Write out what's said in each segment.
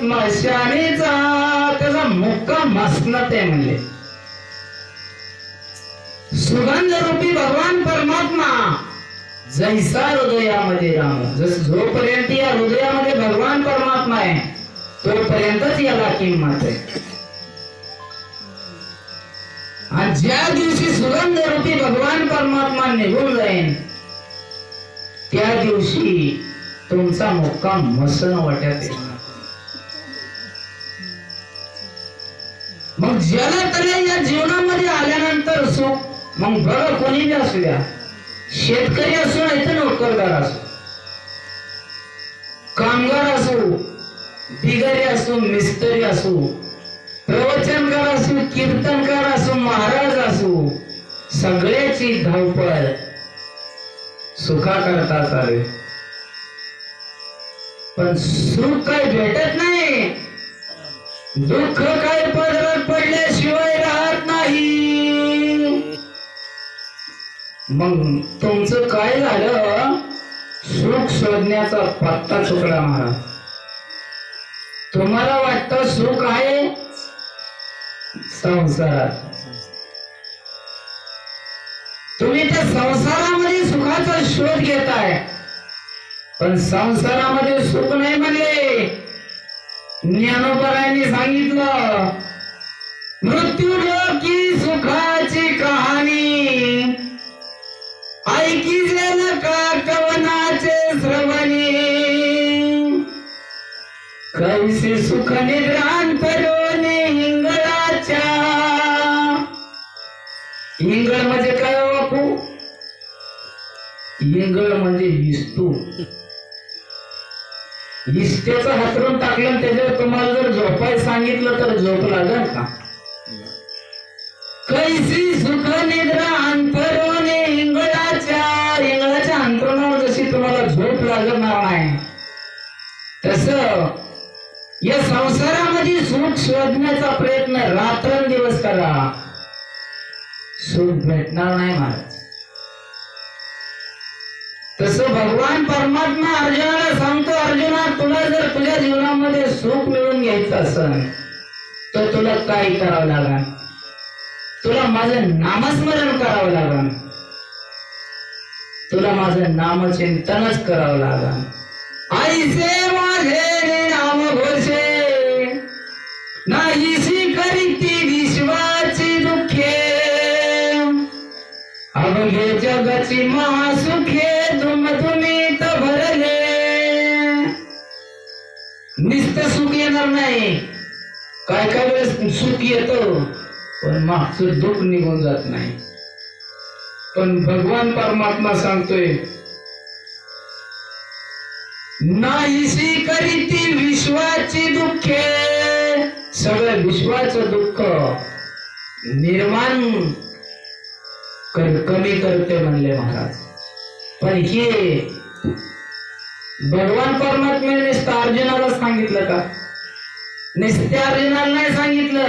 स्मशानेचा त्याचा मुक्काम मसनत आहे म्हणले. सुगंध रूपी भगवान परमात्मा. जैसा हृदयामध्ये राम. जस जोपर्यंत या हृदयामध्ये भगवान परमात्मा आहे तोपर्यंतच याला किंमत आहे. आणि ज्या दिवशी सुगंध रूपी भगवान परमात्मा निघून जाईन त्या दिवशी तुमचा मुक्काम मसन वाट्यात येणार. मग ज्याला तरी या जीवनामध्ये आल्यानंतर असो मग बरं कोणी असू द्या. शेतकरी असो नाही तर नोकरदार असो. कामगार असो बिगारी असो मिस्त्री असो प्रवचनकार असो कीर्तनकार असो महाराज असो सगळ्याची धावपळ सुखा करता चालेल. पण सुख काय भेटत नाही. दुःख काय पदरात पडल्याशिवाय राहत नाही. मग तुमचं काय झालं? सुख शोधण्याचा पत्ता चुकला मला तुम्हाला वाटतं सुख आहे? संसारात. तुम्ही त्या संसारा पण संसारामध्ये सुख नाही म्हणे. ज्ञानोपरायने सांगितलं मृत्यू की सुखाची कहाणी? ऐकी का कवनाचे श्रवणी. कैसे सुख निद्रांत डोने हिंगळाच्या? हिंगळ म्हणजे काय हो बापू? हिंगळ म्हणजे इष्टेचं हसरून टाकलं आणि त्याच्यावर तुम्हाला जर झोपाय सांगितलं तर झोप लागल का? कैसी सुख निद्रा अंतरोने इंगळाच्या इंगळाच्या अंतरणावर जशी तुम्हाला झोप लागणार नाही तस या संसारामध्ये सुख शोधण्याचा प्रयत्न रात्रंदिवस करा. सुख भेटणार नाही महाराज. तसं भगवान परमात्मा अर्जुनाला सांगतो अर्जुना तुला जर तुझ्या जीवनामध्ये सुख मिळवून घ्यायचं असेल तर तुला काय करावं लागेल तुला माझं नामस्मरण करावं लागेल तुला माझं नामचिंतनच करावं लागेल आईसे माझे नाम घोषे नाहीशी करीती विश्वाची दुःखे. अवघे जगाची महासुखे तुम तुम्ही भरले. निस्त सुख येणार नाही. काय काय वेळेस सुख येतो पण मागचं दुःख निघून जात नाही. पण भगवान परमात्मा सांगतोय नाहीशी करीती विश्वाची दुःखे. सगळं विश्वाचं दुःख निर्माण कर- कमी करते म्हणले महाराज. पण हे भगवान परमात्म्याने नुसतं अर्जुनाला सांगितलं का? नुसते अर्जुनाला नाही सांगितलं.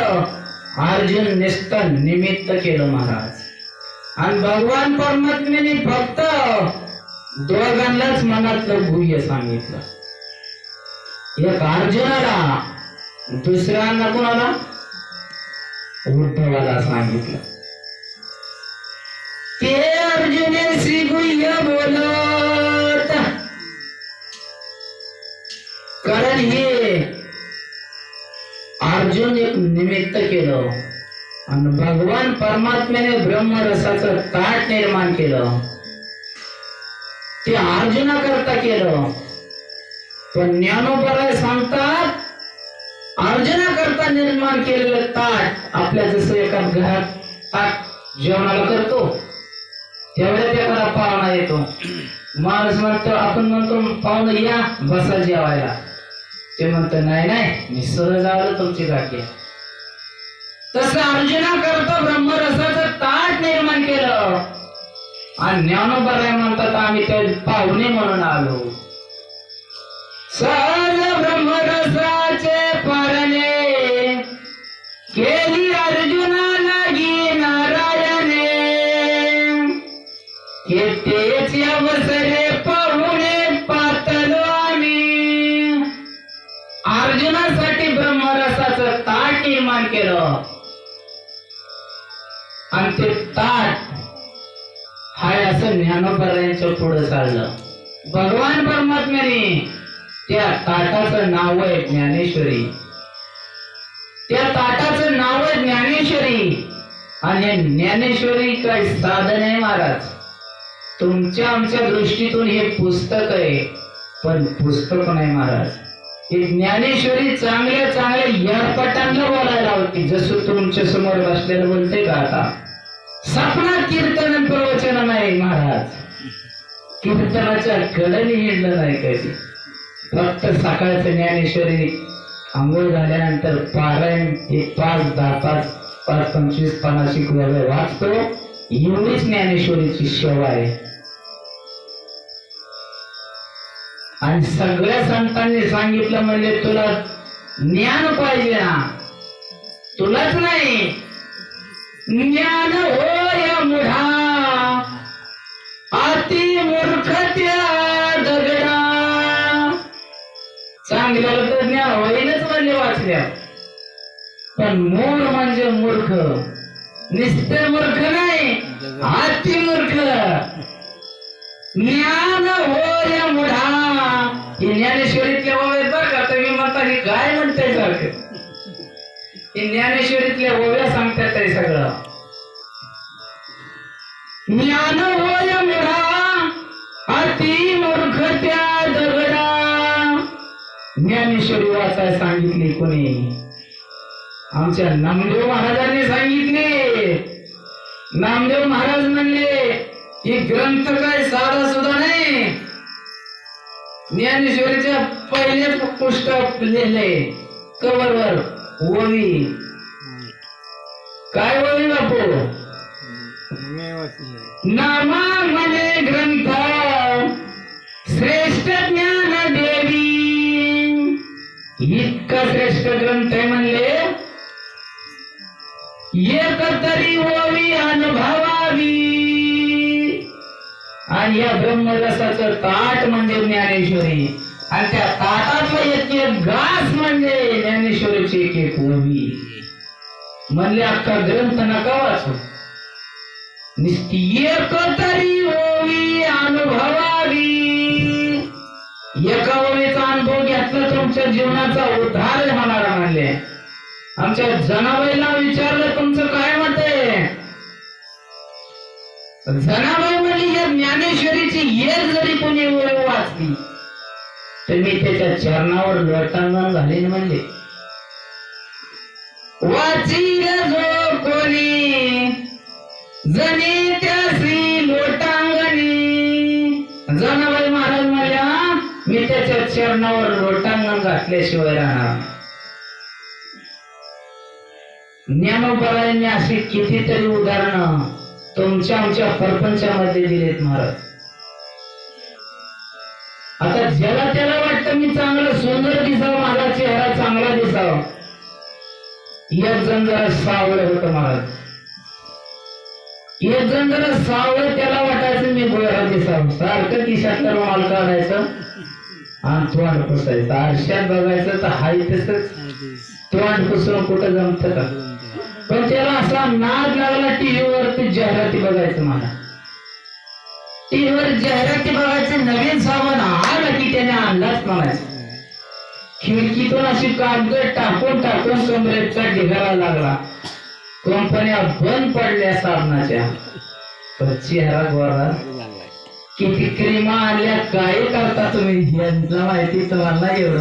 अर्जुन नुसतं निमित्त केलं महाराज. आणि भगवान परमात्म्याने फक्त दोघांनाच मनातलं गुह्य सांगितलं. एक अर्जुनाला दुसऱ्यांना कोणाला? उद्धवाला सांगितलं. अर्जुने श्री गुह्य बोलत. कारण हे अर्जुन एक निमित्त केलं. आणि भगवान परमात्म्याने ब्रह्मरसाचं ताट निर्माण केलं. ते अर्जुना करता केलं. पण ज्ञानोपराय सांगतात अर्जुना करता निर्माण केलेलं ताट आपल्या जसं एका घरात ताट जेवणाला करतो त्यावेळेस त्याकडे पाहुणा येतो. माणूस म्हणतो आपण म्हणतो पाहुणा या बसा जेवायला. ते म्हणतो नाही नाही मी सहज आलो तुमची गाठी तसं अर्जुना करतो ब्रह्मरसाचं ताट निर्माण केलं. आणि ज्ञानोबराय म्हणतात आम्ही ते पाहुणे म्हणून आलो. सर तेच अवसरे पाहुणे पातलो आम्ही. अर्जुनासाठी ब्रह्मरसाचं ताट निर्माण केलं. आणि ते ताट हाय असं ज्ञानोबरायांच्या पुढे चाललं. भगवान परमात्म्याने त्या ताटाचं नाव आहे ज्ञानेश्वरी. त्या ताटाचं नाव आहे ज्ञानेश्वरी. आणि ज्ञानेश्वरी काय साधन आहे महाराज. तुमच्या आमच्या दृष्टीतून हे पुस्तक आहे. पण पुस्तक नाही महाराज. हे ज्ञानेश्वरी चांगल्या चांगल्या यरपटांना बोलायला होती जसं तुमच्यासमोर बसलेलं बोलते का आता? सपना कीर्तन प्रवचन नाही महाराज. कीर्तनाच्या कडनी हिंडलं नाही कधी. फक्त सकाळचं ज्ञानेश्वरी आंघोळ झाल्यानंतर पारायण एक पाच दहा पाच पाच पंचवीस पन्नास वाचतो. एवढीच ज्ञानेश्वरीची सेवा आहे. आणि सगळ्या संतांनी सांगितलं म्हणजे तुला ज्ञान पाहिजे ना. तुलाच नाही. ज्ञान हो या मुढा. अति मूर्ख त्या दगडा. चांगल्याला तर ज्ञान होईलच म्हणजे वाचल्या. पण मूळ म्हणजे मूर्ख. निस्ते मूर्ख नाही अति मूर्ख. ज्ञान हो या मुढा. हे ज्ञानेश्वरीतले ओवे बर का तुम्ही म्हणता हे काय म्हणताय सारखं? हे ज्ञानेश्वरीतले ओव्या सांगतात ते सगळं. ज्ञान हो या मुढा. अति मूर्ख त्या दगडा ज्ञानेश्वरी वाचाय सांगितली कोणी? आमच्या नामदेव महाराजांनी सांगितले. नामदेव महाराज म्हणले ही ग्रंथ काय साधा सुद्धा नाही. ज्ञानेश्वरीच्या पहिले पुस्तक लिहिले. कवरवर ओवी काय ओवी बापू? नामा म्हणे ग्रंथ. श्रेष्ठ ज्ञान देवी. इतका श्रेष्ठ ग्रंथ आहे म्हणले. एक तरी आणि या ब्रह्मरसाचं ताट म्हणजे ज्ञानेश्वरी. आणि त्या ताटातलं एक एक घास म्हणजे ज्ञानेश्वरीची एक एक ओवी म्हणले अख्खा ग्रंथ नका वाचू. नुसती एक तरी ओवी अनुभवावी. एका ओवीचा अनुभव घेतला तुमच्या जीवनाचा उद्धार होणार म्हणले. आमच्या जनाबाईला विचारलं तुमचं काय मत आहे? जनाबाई म्हणली या ज्ञानेश्वरीची येर जरी कोणी वाचली तर मी त्याच्या चरणावर लोटांना झाले म्हणले वाची जो कोणी जनी त्यासी लोटांगणी. जनाबाई महाराज म्हणल्या मी त्याच्या चरणावर लोटांगण घातल्याशिवाय राहणार ज्ञानोपरायांनी अशी कितीतरी उदाहरणं तुमच्या आमच्या प्रपंचामध्ये दिलेत महाराज. आता ज्याला त्याला वाटतं मी चांगलं सुंदर दिसावं माझा चेहरा चांगला दिसावा. एक जण जरा सावळ होत महाराज. एक जण जरा सावळ त्याला वाटायचं मी गोळा दिसावं. सारखं किशात तर माल काढायचं आणि तोंड पुसायचं. आरशात बघायचं तर हाय तसंच. तोंड पुसून कुठं जमत का? पण त्याला असा नाद लागला टीव्हीवर ते जाहिराती बघायचं मला. टीव्हीवर जाहिराती बघायचं नवीन सामान आलं की त्याने आणलाच म्हणायचा खिडकीतून अशी कागद टाकून टाकून कमरेचा ढिगारा लागला. कंपन्या बंद पडल्या साबणाच्या. चेहरा गोरा. किती क्रीमा आल्या काय करता तुम्ही? यांचं माहिती तुम्हाला एवढं